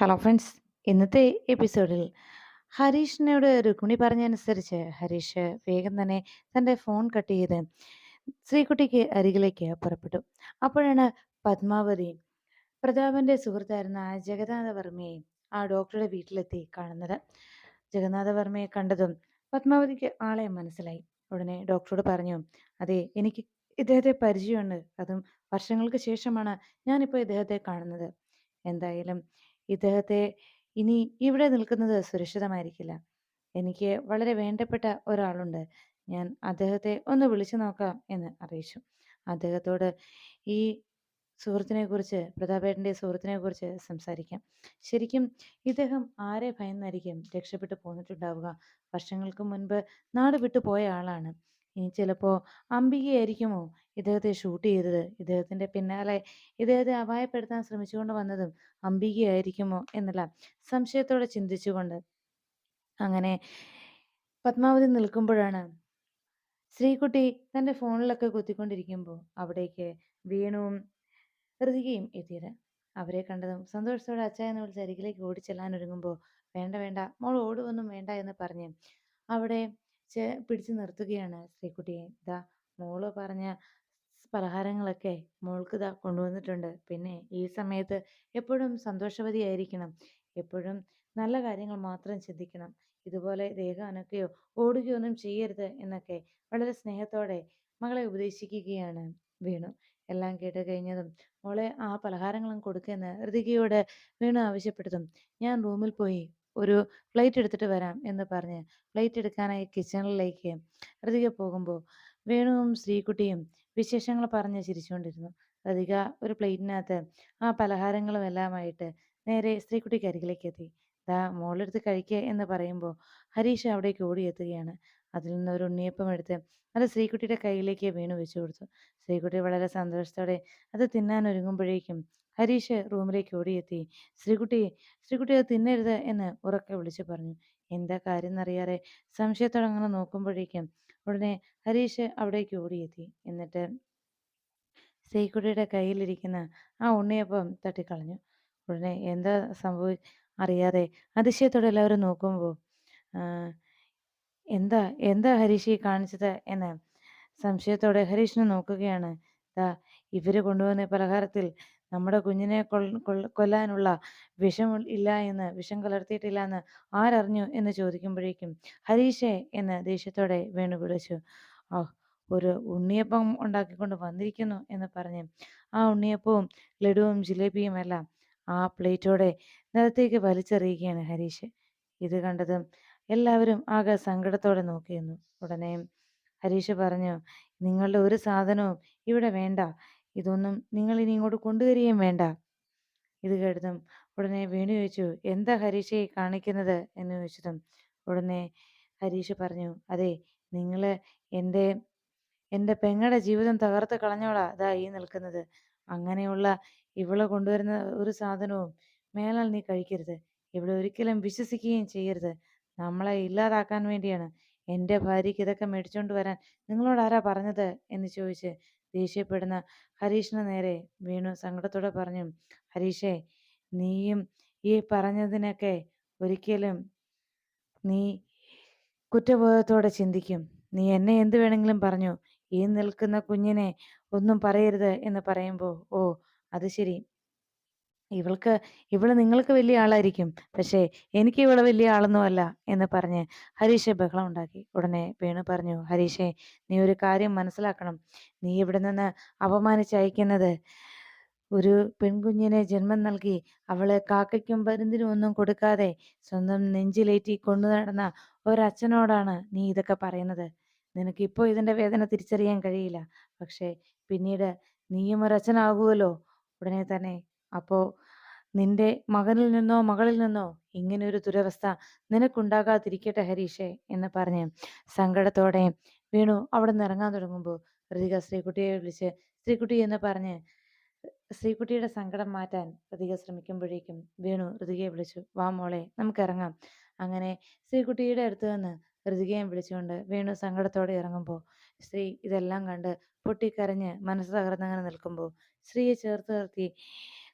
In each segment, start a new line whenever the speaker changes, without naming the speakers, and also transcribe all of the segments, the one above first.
Hello friends ഇന്നത്തെ എപ്പിസോഡിൽ ഹരീഷിനോട് രുക്മിണി പറഞ്ഞനുസരിച്ച് ഹരീഷ് വേഗം തന്നെ തന്റെ ഫോൺ കട്ട് ചെയ്ത് ശ്രീകുട്ടിക്ക് അരികിലേക്ക് പുറപ്പെട്ടു. അപ്പോഴാണ് പത്മാവതി പ്രതാപന്റെ സുഹൃത്തായിരുന്ന ജഗന്നാഥവർമ്മയെ ആ ഡോക്ടറുടെ വീട്ടിലെത്തി കാണുന്നത്. ജഗന്നാഥവർമ്മയെ കണ്ടതും പത്മാവതിക്ക് ആളെ മനസ്സിലായി. ഉടനെ ഡോക്ടറോട് പറഞ്ഞു അതെ എനിക്ക് ഇദ്ദേഹത്തെ പരിചയമുണ്ട്. അതും വർഷങ്ങൾക്ക് ശേഷമാണ് ഞാനിപ്പോൾ ഇദ്ദേഹത്തെ കാണുന്നത്. എന്തായാലും ഇദ്ദേഹത്തെ ഇനി ഇവിടെ നിൽക്കുന്നത് സുരക്ഷിതമായിരിക്കില്ല. എനിക്ക് വളരെ വേണ്ടപ്പെട്ട ഒരാളുണ്ട്. ഞാൻ അദ്ദേഹത്തെ ഒന്ന് വിളിച്ചു നോക്കാം എന്ന് അറിയിച്ചു. അദ്ദേഹത്തോട് ഈ സുഹൃത്തിനെ കുറിച്ച് പ്രതാപേട്ടന്റെ സുഹൃത്തിനെ കുറിച്ച് സംസാരിക്കാം. ശരിക്കും ഇദ്ദേഹം ആരെ ഭയന്നായിരിക്കും രക്ഷപ്പെട്ടു പോന്നിട്ടുണ്ടാവുക? വർഷങ്ങൾക്ക് മുൻപ് നാട് വിട്ടു പോയ ആളാണ്. ഇനി ചിലപ്പോൾ അംബികയായിരിക്കുമോ ഇദ്ദേഹത്തെ ഷൂട്ട് ചെയ്തത്? ഇദ്ദേഹത്തിന്റെ പിന്നാലെ ഇദ്ദേഹത്തെ അപായപ്പെടുത്താൻ ശ്രമിച്ചുകൊണ്ട് വന്നതും അംബികയായിരിക്കുമോ എന്നുള്ള സംശയത്തോടെ ചിന്തിച്ചുകൊണ്ട് അങ്ങനെ പത്മാവതി നിൽക്കുമ്പോഴാണ് ശ്രീകുട്ടി തന്റെ ഫോണിലൊക്കെ കുത്തിക്കൊണ്ടിരിക്കുമ്പോൾ അവിടേക്ക് വീണുവും ഋതികയും എത്തിയത്. അവരെ കണ്ടതും സന്തോഷത്തോടെ അച്ഛ എന്ന് വിളിച്ച് അരികിലേക്ക് ഓടിച്ചെല്ലാൻ ഒരുങ്ങുമ്പോൾ വേണ്ട വേണ്ട മോൾ ഓടുവൊന്നും വേണ്ട എന്ന് പറഞ്ഞ് അവിടെ ചെ പിടിച്ചു നിർത്തുകയാണ് ശ്രീകുട്ടിയെ ഇതാ മോൾ പറഞ്ഞ പലഹാരങ്ങളൊക്കെ മോൾക്ക് ഇതാ കൊണ്ടുവന്നിട്ടുണ്ട്. പിന്നെ ഈ സമയത്ത് എപ്പോഴും സന്തോഷവതിയായിരിക്കണം. എപ്പോഴും നല്ല കാര്യങ്ങൾ മാത്രം ചിന്തിക്കണം. ഇതുപോലെ ദേഹം അനക്കുകയോ ഓടുകയോ ഒന്നും ചെയ്യരുത് എന്നൊക്കെ വളരെ സ്നേഹത്തോടെ മകളെ ഉപദേശിക്കുകയാണ് വീണു. എല്ലാം കേട്ട് കഴിഞ്ഞതും മോളെ ആ പലഹാരങ്ങളും കൊടുക്കുമെന്ന് ഋതികയോട് വീണു ആവശ്യപ്പെട്ടതും ഞാൻ റൂമിൽ പോയി ഒരു പ്ലേറ്റ് എടുത്തിട്ട് വരാം എന്ന് പറഞ്ഞ് പ്ലേറ്റ് എടുക്കാനായി കിച്ചണിലേക്ക് ഋതിക പോകുമ്പോൾ വേണുവും ശ്രീകുട്ടിയും വിശേഷങ്ങൾ പറഞ്ഞ് ചിരിച്ചുകൊണ്ടിരുന്നു. ഋതിക ഒരു പ്ലേറ്റിനകത്ത് ആ പലഹാരങ്ങളും എല്ലാമായിട്ട് നേരെ ശ്രീകുട്ടിക്ക് അരികിലേക്ക് എത്തി. ദാ മോളെടുത്ത് കഴിക്കുക എന്ന് പറയുമ്പോൾ ഹരീഷ് അവിടേക്ക് ഓടിയെത്തുകയാണ്. അതിൽ നിന്ന് ഒരു ഉണ്ണിയപ്പം എടുത്ത് അത് ശ്രീകുട്ടിയുടെ കയ്യിലേക്ക് വീണു വെച്ചു കൊടുത്തു. ശ്രീകുട്ടി വളരെ സന്തോഷത്തോടെ അത് തിന്നാൻ ഒരുങ്ങുമ്പോഴേക്കും ഹരീഷ് റൂമിലേക്ക് ഓടിയെത്തി. ശ്രീകുട്ടി ശ്രീകുട്ടി അത് തിന്നരുത് എന്ന് ഉറക്കെ വിളിച്ചു പറഞ്ഞു. എന്താ കാര്യം എന്നറിയാതെ സംശയത്തോടെ അങ്ങനെ നോക്കുമ്പോഴേക്കും ഉടനെ ഹരീഷ് അവിടേക്ക് ഓടിയെത്തി. എന്നിട്ട് ശ്രീകുട്ടിയുടെ കയ്യിലിരിക്കുന്ന ആ ഉണ്ണിയപ്പം തട്ടിക്കളഞ്ഞു. ഉടനെ എന്താ സംഭവി അറിയാതെ അതിശയത്തോടെ എല്ലാവരും നോക്കുമ്പോൾ എന്താ എന്താ ഹരീഷ് കാണിച്ചത് എന്ന് സംശയത്തോടെ ഹരീഷിനെ നോക്കുകയാണ്. ദാ ഇവർ കൊണ്ടുവന്ന പലഹാരത്തിൽ നമ്മുടെ കുഞ്ഞിനെ കൊല്ലാനുള്ള വിഷം ഇല്ല എന്ന് വിഷം കലർത്തിയിട്ടില്ല എന്ന് ആരറിഞ്ഞു എന്ന് ചോദിക്കുമ്പോഴേക്കും ഹരീഷേ എന്ന് ദേഷ്യത്തോടെ വേണു വിളിച്ചു. ഓ ഒരു ഉണ്ണിയപ്പം ഉണ്ടാക്കിക്കൊണ്ട് വന്നിരിക്കുന്നു എന്ന് പറഞ്ഞ് ആ ഉണ്ണിയപ്പവും ലഡുവും ജിലേബിയും എല്ലാം ആ പ്ലേറ്റോടെ നിലത്തേക്ക് വലിച്ചെറിയുകയാണ് ഹരീഷ്. ഇത് കണ്ടതും എല്ലാവരും ആകെ സങ്കടത്തോടെ നോക്കിയിരുന്നു. ഉടനെ ഹരീഷ് പറഞ്ഞു നിങ്ങളുടെ ഒരു സാധനവും ഇവിടെ വേണ്ട. ഇതൊന്നും നിങ്ങൾ ഇനി ഇങ്ങോട്ട് കൊണ്ടുവരികയും വേണ്ട. ഇത് കേട്ടതും ഉടനെ വേണു ചോദിച്ചു എന്താ ഹരീഷെ കാണിക്കുന്നത്? എന്ന് ചോദിച്ചതും ഉടനെ ഹരീഷ് പറഞ്ഞു അതെ നിങ്ങൾ എന്റെ എന്റെ പെങ്ങളുടെ ജീവിതം തകർത്ത് കളഞ്ഞോളാ അതാ ഈ നിൽക്കുന്നത്. അങ്ങനെയുള്ള ഇവളെ കൊണ്ടുവരുന്ന ഒരു സാധനവും മേലാൽ നീ കഴിക്കരുത്. ഇവിടെ ഒരിക്കലും വിശ്വസിക്കുകയും ചെയ്യരുത്. നമ്മളെ ഇല്ലാതാക്കാൻ വേണ്ടിയാണ്. എന്റെ ഭാര്യയ്ക്ക് ഇതൊക്കെ മേടിച്ചോണ്ട് വരാൻ നിങ്ങളോട് ആരാ പറഞ്ഞത്? എന്ന് ചോദിച്ച് ദേഷ്യപ്പെടുന്ന ഹരീഷിന് നേരെ വീണു സങ്കടത്തോടെ പറഞ്ഞു ഹരീഷേ നീയും ഈ പറഞ്ഞതിനൊക്കെ ഒരിക്കലും നീ കുറ്റബോധത്തോടെ ചിന്തിക്കും. നീ എന്നെ എന്ത് വേണമെങ്കിലും പറഞ്ഞു. ഈ നിൽക്കുന്ന കുഞ്ഞിനെ ഒന്നും പറയരുത് എന്ന് പറയുമ്പോൾ ഓ അത് ശരി. ഇവൾക്ക് ഇവൾ നിങ്ങൾക്ക് വലിയ ആളായിരിക്കും. പക്ഷേ എനിക്ക് ഇവൾ വലിയ ആളൊന്നും അല്ല എന്ന് പറഞ്ഞ് ഹരീഷ് ബഹളം ഉണ്ടാക്കി. ഉടനെ വേണു പറഞ്ഞു ഹരീഷെ നീ ഒരു കാര്യം മനസ്സിലാക്കണം. നീ ഇവിടെ നിന്ന് അപമാനിച്ചയക്കുന്നത് ഒരു പെൺകുഞ്ഞിനെ ജന്മം നൽകി അവളെ കാക്കയ്ക്കും പരുന്തിനും ഒന്നും കൊടുക്കാതെ സ്വന്തം നെഞ്ചിലേറ്റി കൊണ്ടു നടന്ന ഒരച്ഛനോടാണ് നീ ഇതൊക്കെ പറയുന്നത്. നിനക്ക് ഇപ്പോൾ ഇതിന്റെ വേദന തിരിച്ചറിയാൻ കഴിയില്ല. പക്ഷേ പിന്നീട് നീയും ഒരച്ഛനാകുമല്ലോ ഉടനെ തന്നെ അപ്പോ നിന്റെ മകനിൽ നിന്നോ മകളിൽ നിന്നോ ഇങ്ങനെ ഒരു ദുരവസ്ഥ നിനക്കുണ്ടാകാതിരിക്കട്ടെ ഹരീഷേ എന്ന് പറഞ്ഞ് സങ്കടത്തോടെ വീണു. അവിടെ നിന്ന് ഇറങ്ങാൻ തുടങ്ങുമ്പോൾ ഋതിക ശ്രീകുട്ടിയെ വിളിച്ച് ശ്രീകുട്ടി എന്ന് പറഞ്ഞ് ശ്രീകുട്ടിയുടെ സങ്കടം മാറ്റാൻ ഋതിക ശ്രമിക്കുമ്പോഴേക്കും വീണു ഋതികയെ വിളിച്ചു വാ മോളെ നമുക്ക് ഇറങ്ങാം. അങ്ങനെ ശ്രീകുട്ടിയുടെ അടുത്ത് നിന്ന് ഋതികയെ വിളിച്ചുകൊണ്ട് വീണു സങ്കടത്തോടെ ഇറങ്ങുമ്പോൾ ശ്രീ ഇതെല്ലാം കണ്ട് പൊട്ടിക്കരഞ്ഞ് മനസ്സ് തകർന്നങ്ങനെ നിൽക്കുമ്പോൾ ശ്രീയെ ചേർത്ത് നിർത്തി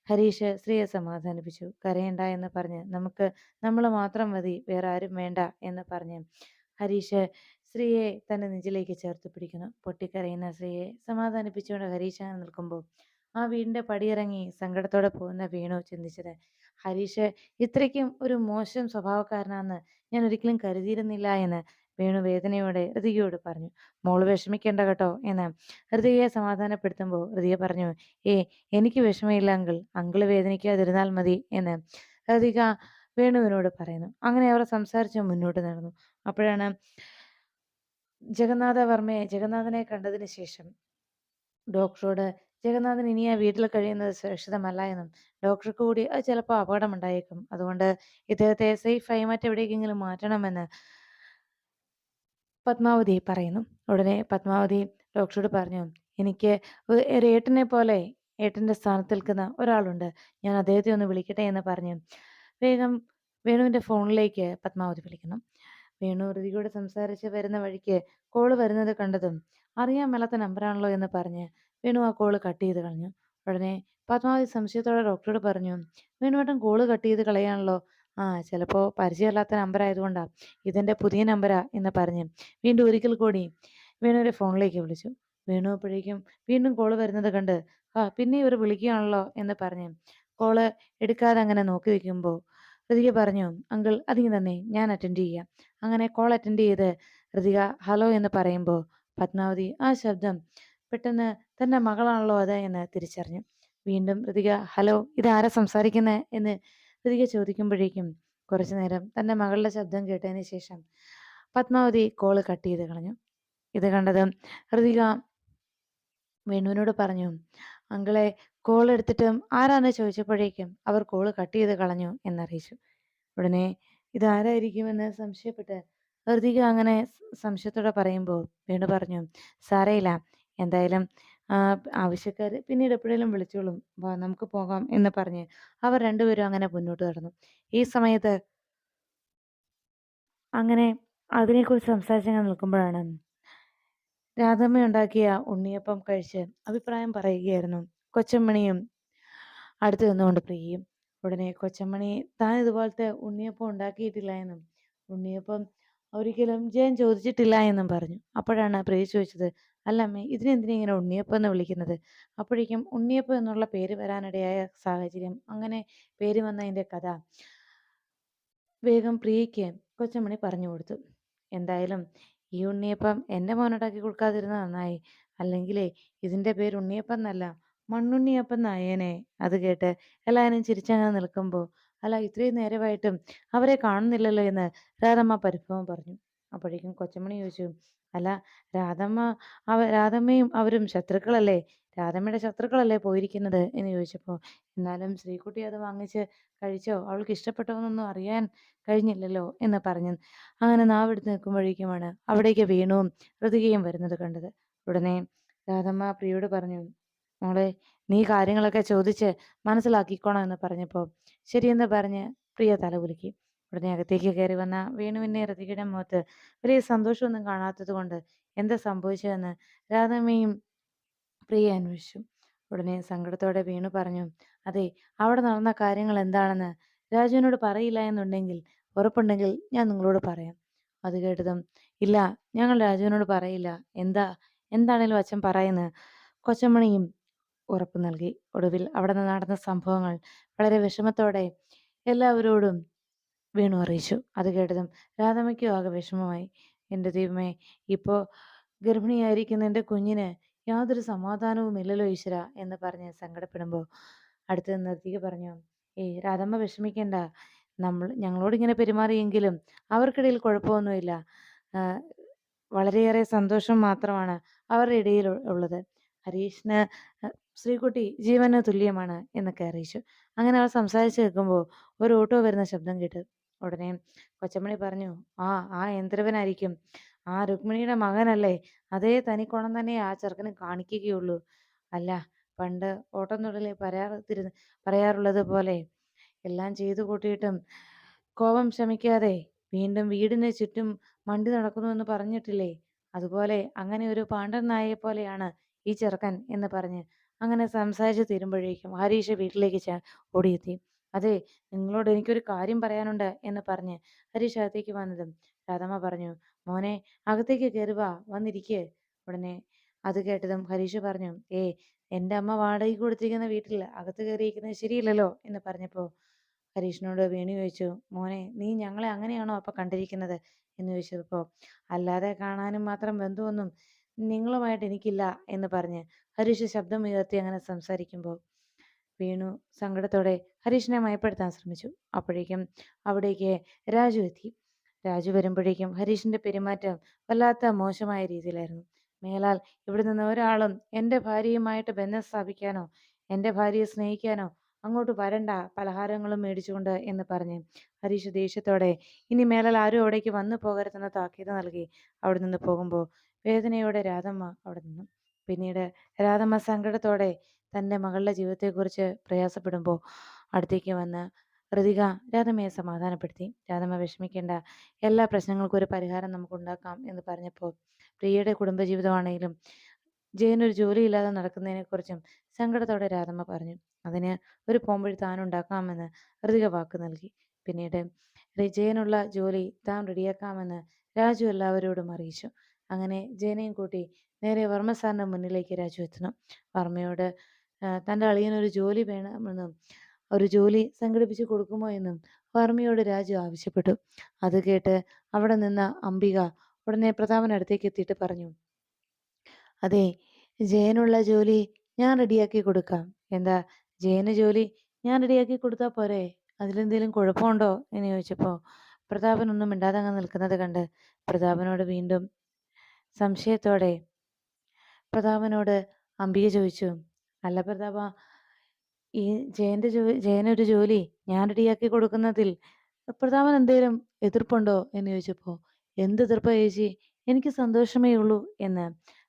ഹരീഷ് സ്ത്രീയെ സമാധാനിപ്പിച്ചു. കരയണ്ട എന്ന് പറഞ്ഞ് നമുക്ക് നമ്മൾ മാത്രം മതി വേറെ ആരും വേണ്ട എന്ന് പറഞ്ഞ് ഹരീഷ് സ്ത്രീയെ തന്റെ നെഞ്ചിലേക്ക് ചേർത്ത് പിടിക്കുന്നു. പൊട്ടിക്കരയുന്ന സ്ത്രീയെ സമാധാനിപ്പിച്ചുകൊണ്ട് ഹരീഷ് അങ്ങനെ നിൽക്കുമ്പോൾ ആ വീടിന്റെ പടിയിറങ്ങി സങ്കടത്തോടെ പോകുന്ന വീണു ചിന്തിച്ചത് ഹരീഷ് ഇത്രയ്ക്കും ഒരു മോശം സ്വഭാവക്കാരനാണെന്ന് ഞാൻ ഒരിക്കലും കരുതിയിരുന്നില്ല എന്ന് വേണു വേദനയോടെ ഹൃതികയോട് പറഞ്ഞു മോൾ വിഷമിക്കേണ്ട കേട്ടോ എന്ന്. ഹൃതികയെ സമാധാനപ്പെടുത്തുമ്പോൾ ഹൃതിക പറഞ്ഞു ഏ എനിക്ക് വിഷമയില്ല അങ്കിൾ അങ്കിൾ വേദനിക്കാതിരുന്നാൽ മതി എന്ന്. ഹൃതിക വേണുവിനോട് പറയുന്നു. അങ്ങനെ അവർ സംസാരിച്ച് മുന്നോട്ട് നടന്നു. അപ്പോഴാണ് ജഗന്നാഥ വർമ്മയെ ജഗന്നാഥനെ കണ്ടതിന് ശേഷം ഡോക്ടറോട് ജഗന്നാഥൻ ഇനി ആ വീട്ടിൽ കഴിയുന്നത് സുരക്ഷിതമല്ല എന്നും. ഡോക്ടർക്ക് കൂടി അത് ചിലപ്പോൾ അപകടമുണ്ടായേക്കും. അതുകൊണ്ട് ഇദ്ദേഹത്തെ സേഫായി മറ്റെവിടേക്കെങ്കിലും മാറ്റണമെന്ന് പത്മാവതി പറയുന്നു. ഉടനെ പത്മാവതി ഡോക്ടറോട് പറഞ്ഞു എനിക്ക് ഒരു ഏട്ടനെ പോലെ ഏട്ടന്റെ സ്ഥാനത്ത് നിൽക്കുന്ന ഒരാളുണ്ട്. ഞാൻ അദ്ദേഹത്തെ ഒന്ന് വിളിക്കട്ടെ എന്ന് പറഞ്ഞു. വേഗം വേണുവിന്റെ ഫോണിലേക്ക് പത്മാവതി വിളിക്കുന്നു. വേണു ഋതികയോട് സംസാരിച്ച് വരുന്ന വഴിക്ക് കോൾ വരുന്നത് കണ്ടതും അറിയാൻ മേലാത്ത നമ്പറാണല്ലോ എന്ന് പറഞ്ഞ് വേണു ആ കോൾ കട്ട് ചെയ്ത് കളഞ്ഞു. ഉടനെ പത്മാവതി സംശയത്തോടെ ഡോക്ടറോട് പറഞ്ഞു വേണുവേട്ടൻ കോൾ കട്ട് ചെയ്ത് കളയാണല്ലോ. ആ ചിലപ്പോൾ പരിചയമില്ലാത്ത നമ്പർ ആയതുകൊണ്ടാ. ഇതെന്റെ പുതിയ നമ്പരാ എന്ന് പറഞ്ഞ് വീണ്ടും ഒരിക്കൽ കൂടി വേണുവിന്റെ ഫോണിലേക്ക് വിളിച്ചു. വേണു അപ്പോഴേക്കും വീണ്ടും കോൾ വരുന്നത് കണ്ട് ആ പിന്നെ ഇവർ വിളിക്കുകയാണല്ലോ എന്ന് പറഞ്ഞ് കോൾ എടുക്കാതെ അങ്ങനെ നോക്കി വെക്കുമ്പോൾ ഋതിക പറഞ്ഞു അങ്കിൾ അതിങ്ങ് തന്നെ ഞാൻ അറ്റൻഡ് ചെയ്യാം. അങ്ങനെ കോൾ അറ്റൻഡ് ചെയ്ത് ഋതിക ഹലോ എന്ന് പറയുമ്പോൾ പത്മാവതി ആ ശബ്ദം പെട്ടെന്ന് തന്റെ മകളാണല്ലോ അത് എന്ന് തിരിച്ചറിഞ്ഞു. വീണ്ടും ഋതിക ഹലോ ഇതാരാ സംസാരിക്കുന്നത് എന്ന് ഋതിക ചോദിക്കുമ്പോഴേക്കും കുറച്ചു നേരം തന്റെ മകളുടെ ശബ്ദം കേട്ടതിന് ശേഷം പത്മാവതി കോൾ കട്ട് ചെയ്ത് കളഞ്ഞു. ഇത് കണ്ടത് ഹൃതിക വേണുവിനോട് പറഞ്ഞു അങ്കളെ കോൾ എടുത്തിട്ടും ആരാന്ന് ചോദിച്ചപ്പോഴേക്കും അവർ കോൾ കട്ട് ചെയ്ത് കളഞ്ഞു എന്നറിയിച്ചു. ഉടനെ ഇതാരായിരിക്കുമെന്ന് സംശയപ്പെട്ട് ഹൃതിക അങ്ങനെ സംശയത്തോടെ പറയുമ്പോൾ വേണു പറഞ്ഞു സാരയില്ല എന്തായാലും ആവശ്യക്കാർ പിന്നീട് എപ്പോഴേലും വിളിച്ചോളും വാ നമുക്ക് പോകാം എന്ന് പറഞ്ഞ് അവർ രണ്ടുപേരും അങ്ങനെ മുന്നോട്ട് നടന്നു. ഈ സമയത്ത് അങ്ങനെ അതിനെക്കുറിച്ച് ഞാൻ നിൽക്കുമ്പോഴാണ് രാധമ്മ ഉണ്ടാക്കിയ ഉണ്ണിയപ്പം കഴിച്ച് അഭിപ്രായം പറയുകയായിരുന്നു. കൊച്ചമ്മണിയും അടുത്ത് നിന്നുകൊണ്ട് പ്രിയയും ഉടനെ കൊച്ചമ്മണി താൻ ഇതുപോലത്തെ ഉണ്ണിയപ്പം ഉണ്ടാക്കിയിട്ടില്ല എന്നും ഉണ്ണിയപ്പം ഒരിക്കലും ജയൻ ചോദിച്ചിട്ടില്ല എന്നും പറഞ്ഞു. അപ്പോഴാണ് പ്രിയ ചോദിച്ചത് അല്ല അമ്മേ ഇതിനെന്തിനാ ഇങ്ങനെ ഉണ്ണിയപ്പം എന്ന് വിളിക്കുന്നത്? അപ്പോഴേക്കും ഉണ്ണിയപ്പം എന്നുള്ള പേര് വരാനിടയായ സാഹചര്യം. അങ്ങനെ പേര് വന്നതിന്റെ കഥ. വേഗം പ്രിയയ്ക്ക് കൊച്ചമണി പറഞ്ഞു കൊടുത്തു. എന്തായാലും ഈ ഉണ്ണിയപ്പം എന്റെ മോനുണ്ടാക്കി കൊടുക്കാതിരുന്ന നന്നായി. അല്ലെങ്കിലേ ഇതിന്റെ പേര് ഉണ്ണിയപ്പം എന്നല്ല മണ്ണുണ്ണിയപ്പം എന്നായേനെ അത് കേട്ട് എല്ലാവരും ചിരിച്ചങ്ങനെ നിൽക്കുമ്പോൾ അല്ല ഇത്രയും നേരമായിട്ടും അവരെ കാണുന്നില്ലല്ലോ എന്ന് രാധമ്മ പരിഭവം പറഞ്ഞു. അപ്പോഴേക്കും കൊച്ചമണി ചോദിച്ചു അല്ല രാധമ്മ അവ രാധമ്മയും അവരും ശത്രുക്കളല്ലേ? രാധമ്മയുടെ ശത്രുക്കളല്ലേ പോയിരിക്കുന്നത്? എന്ന് ചോദിച്ചപ്പോൾ എന്നാലും ശ്രീകുട്ടി അത് വാങ്ങിച്ച് കഴിച്ചോ? അവൾക്ക് ഇഷ്ടപ്പെട്ടോ എന്നൊന്നും അറിയാൻ കഴിഞ്ഞില്ലല്ലോ? എന്ന് പറഞ്ഞു അങ്ങനെ നാവെടുത്ത് നിൽക്കുമ്പോഴേക്കുമാണ് അവിടേക്ക് വീണുവും ഋതികയും വരുന്നത് കണ്ടത്. ഉടനെ രാധമ്മ പ്രിയോട് പറഞ്ഞു മോളെ നീ കാര്യങ്ങളൊക്കെ ചോദിച്ച് മനസ്സിലാക്കിക്കോണം എന്ന് പറഞ്ഞപ്പോൾ ശരിയെന്ന് പറഞ്ഞ് പ്രിയ തലകുലുക്കി ഉടനെ അകത്തേക്ക് കയറി വന്ന വേണുവിന്റെ ഋതികയുടെ മുഖത്ത് വലിയ സന്തോഷമൊന്നും കാണാത്തത് കൊണ്ട് എന്താ സംഭവിച്ചതെന്ന് രാധമ്മയും പ്രിയ അന്വേഷിച്ചു. ഉടനെ സങ്കടത്തോടെ വീണു പറഞ്ഞു അതെ അവിടെ നടന്ന കാര്യങ്ങൾ എന്താണെന്ന് രാജുവിനോട് പറയില്ല എന്നുണ്ടെങ്കിൽ ഉറപ്പുണ്ടെങ്കിൽ ഞാൻ നിങ്ങളോട് പറയാം. അത് കേട്ടതും ഇല്ല ഞങ്ങൾ രാജുവിനോട് പറയില്ല. എന്താ എന്താണേലും അച്ഛൻ പറയുന്നത്? കൊച്ചമ്മണിയും ഉറപ്പ് നൽകി. ഒടുവിൽ അവിടെ നിന്ന് നടന്ന സംഭവങ്ങൾ വളരെ വിഷമത്തോടെ എല്ലാവരോടും വേണു അറിയിച്ചു. അത് കേട്ടതും രാധമ്മയ്ക്കും ആകെ വിഷമമായി. എന്റെ ദൈവമേ ഇപ്പോൾ ഗർഭിണിയായിരിക്കുന്ന എന്റെ കുഞ്ഞിന് യാതൊരു സമാധാനവും ഇല്ലല്ലോ ഈശ്വര എന്ന് പറഞ്ഞ് സങ്കടപ്പെടുമ്പോൾ അടുത്ത് നിർത്തിക്ക് പറഞ്ഞു ഏയ് രാധമ്മ വിഷമിക്കേണ്ട. നമ്മൾ ഞങ്ങളോട് ഇങ്ങനെ പെരുമാറിയെങ്കിലും അവർക്കിടയിൽ കുഴപ്പമൊന്നുമില്ല. വളരെയേറെ സന്തോഷം മാത്രമാണ് അവരുടെ ഇടയിൽ ഉള്ളത്. ഹരീഷിന് ശ്രീകുട്ടി ജീവന് തുല്യമാണ് എന്നൊക്കെ അറിയിച്ചു അങ്ങനെ അവർ സംസാരിച്ചു കേൾക്കുമ്പോൾ ഒരു ഓട്ടോ വരുന്ന ശബ്ദം കേട്ടു ഉടനെ കൊച്ചമണി പറഞ്ഞു ആ ആ യന്ത്രവനായിരിക്കും. ആ രുക്മിണിയുടെ മകനല്ലേ. അതേ തനിക്കോണം തന്നെ ആ ചെറുക്കന് കാണിക്കുകയുള്ളൂ. അല്ല പണ്ട് ഓട്ടം ഓട്ടംതുള്ളലിൽ പറയാതിരുന്ന് പറയാറുള്ളത് പോലെ എല്ലാം ചെയ്തു കൂട്ടിയിട്ടും കോപം ശമിക്കാതെ വീണ്ടും വീടിന് ചുറ്റും മണ്ടി നടക്കുന്നു എന്ന് പറഞ്ഞിട്ടില്ലേ? അതുപോലെ അങ്ങനെ ഒരു പാണ്ഡൻ നായയെ പോലെയാണ് ഈ ചെറുക്കൻ എന്ന് പറഞ്ഞ് അങ്ങനെ സംസാരിച്ച് തീരുമ്പോഴേക്കും ഹരീഷ് വീട്ടിലേക്ക് ചാ ഓടിയെത്തി. "അതെ നിങ്ങളോട് എനിക്കൊരു കാര്യം പറയാനുണ്ട്" എന്ന് പറഞ്ഞ് ഹരീഷ് അകത്തേക്ക് വന്നതും രാധമ്മ പറഞ്ഞു, "മോനെ അകത്തേക്ക് കേറി വന്നിരിക്കേ വന്നിരിക്ക്." ഉടനെ അത് കേട്ടതും ഹരീഷ് പറഞ്ഞു, ഏ എന്റെ അമ്മ വാടകയ്ക്ക് കൊടുത്തിരിക്കുന്ന വീട്ടിൽ അകത്ത് കയറിയിരിക്കുന്നത് ശരിയില്ലല്ലോ എന്ന് പറഞ്ഞപ്പോൾ ഹരീഷിനോട് വേണു ചോദിച്ചു, "മോനെ നീ ഞങ്ങളെ അങ്ങനെയാണോ അപ്പൊ കണ്ടിരിക്കുന്നത്?" എന്ന് ചോദിച്ചപ്പോ, "അല്ലാതെ കാണാനും മാത്രം ബന്ധമൊന്നും നിങ്ങളുമായിട്ട് എനിക്കില്ല" എന്ന് പറഞ്ഞ് ഹരീഷ് ശബ്ദം ഉയർത്തി അങ്ങനെ സംസാരിക്കുമ്പോൾ വീണു സങ്കടത്തോടെ ഹരീഷിനെ മയപ്പെടുത്താൻ ശ്രമിച്ചു. അപ്പോഴേക്കും അവിടേക്ക് രാജു എത്തി. രാജു വരുമ്പോഴേക്കും ഹരീഷിന്റെ പെരുമാറ്റം വല്ലാത്ത മോശമായ രീതിയിലായിരുന്നു. മേലാൽ ഇവിടെ നിന്ന് ഒരാളും എന്റെ ഭാര്യയുമായിട്ട് ബന്ധം സ്ഥാപിക്കാനോ എന്റെ ഭാര്യയെ സ്നേഹിക്കാനോ അങ്ങോട്ട് വരണ്ട പലഹാരങ്ങളും മേടിച്ചുകൊണ്ട് എന്ന് പറഞ്ഞ് ഹരീഷ് ദേഷ്യത്തോടെ ഇനി മേലാൽ ആരും അവിടേക്ക് വന്നു പോകരുതെന്ന് താക്കീത് നൽകി അവിടെ നിന്ന് പോകുമ്പോൾ വേദനയോടെ രാധമ്മ അവിടെ നിന്നു. പിന്നീട് രാധമ്മ സങ്കടത്തോടെ തന്റെ മകളുടെ ജീവിതത്തെക്കുറിച്ച് പ്രയാസപ്പെടുമ്പോൾ അടുത്തേക്ക് വന്ന് ഋതിക രാധമ്മയെ സമാധാനപ്പെടുത്തി. രാധമ്മ വിഷമിക്കേണ്ട എല്ലാ പ്രശ്നങ്ങൾക്കും ഒരു പരിഹാരം നമുക്ക് ഉണ്ടാക്കാം എന്ന് പറഞ്ഞപ്പോൾ പ്രിയയുടെ കുടുംബജീവിതമാണെങ്കിലും ജയനൊരു ജോലിയില്ലാതെ നടക്കുന്നതിനെക്കുറിച്ചും സങ്കടത്തോടെ രാധമ്മ പറഞ്ഞു. അതിന് ഒരു പോംവഴി താൻ ഉണ്ടാക്കാമെന്ന് ഋതിക വാക്ക് നൽകി. പിന്നീട് ജയനുള്ള ജോലി താൻ റെഡിയാക്കാമെന്ന് രാജു എല്ലാവരോടും അറിയിച്ചു. അങ്ങനെ ജയനെയും കൂട്ടി നേരെ വർമ്മ സാറിന്റെ മുന്നിലേക്ക് രാജു എത്തുന്നു. വർമ്മയോട് തന്റെ അളിയനൊരു ജോലി വേണമെന്നും ഒരു ജോലി സംഘടിപ്പിച്ച് കൊടുക്കുമോ എന്നും വർമ്മയോട് രാജു ആവശ്യപ്പെട്ടു. അത് കേട്ട് അവിടെ നിന്ന അംബിക ഉടനെ പ്രതാപൻ അടുത്തേക്ക് എത്തിയിട്ട് പറഞ്ഞു, "അതെ ജയനുള്ള ജോലി ഞാൻ റെഡിയാക്കി കൊടുക്കാം. എന്താ ജയന് ജോലി ഞാൻ റെഡിയാക്കി കൊടുത്താൽ പോരെ? അതിലെന്തേലും കുഴപ്പമുണ്ടോ?" എന്ന് ചോദിച്ചപ്പോൾ പ്രതാപൻ ഒന്നും മിണ്ടാതെ അങ്ങ് നിൽക്കുന്നത് കണ്ട് പ്രതാപനോട് വീണ്ടും സംശയത്തോടെ പ്രതാപനോട് അംബിക ചോദിച്ചു, "അല്ല പ്രതാപ ഈ ജയന്റെ ജോ ജയനൊരു ജോലി ഞാൻ റെഡിയാക്കി കൊടുക്കുന്നതിൽ പ്രതാപൻ എന്തേലും എതിർപ്പുണ്ടോ?" എന്ന് ചോദിച്ചപ്പോൾ, "എന്ത് എതിർപ്പാ ചേച്ചി? എനിക്ക് സന്തോഷമേ ഉള്ളൂ" എന്ന്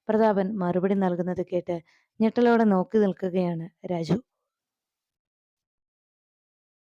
പ്രതാപൻ മറുപടി നൽകുന്നത് കേട്ട് ഞെട്ടലോടെ നോക്കി നിൽക്കുകയാണ് രാജു.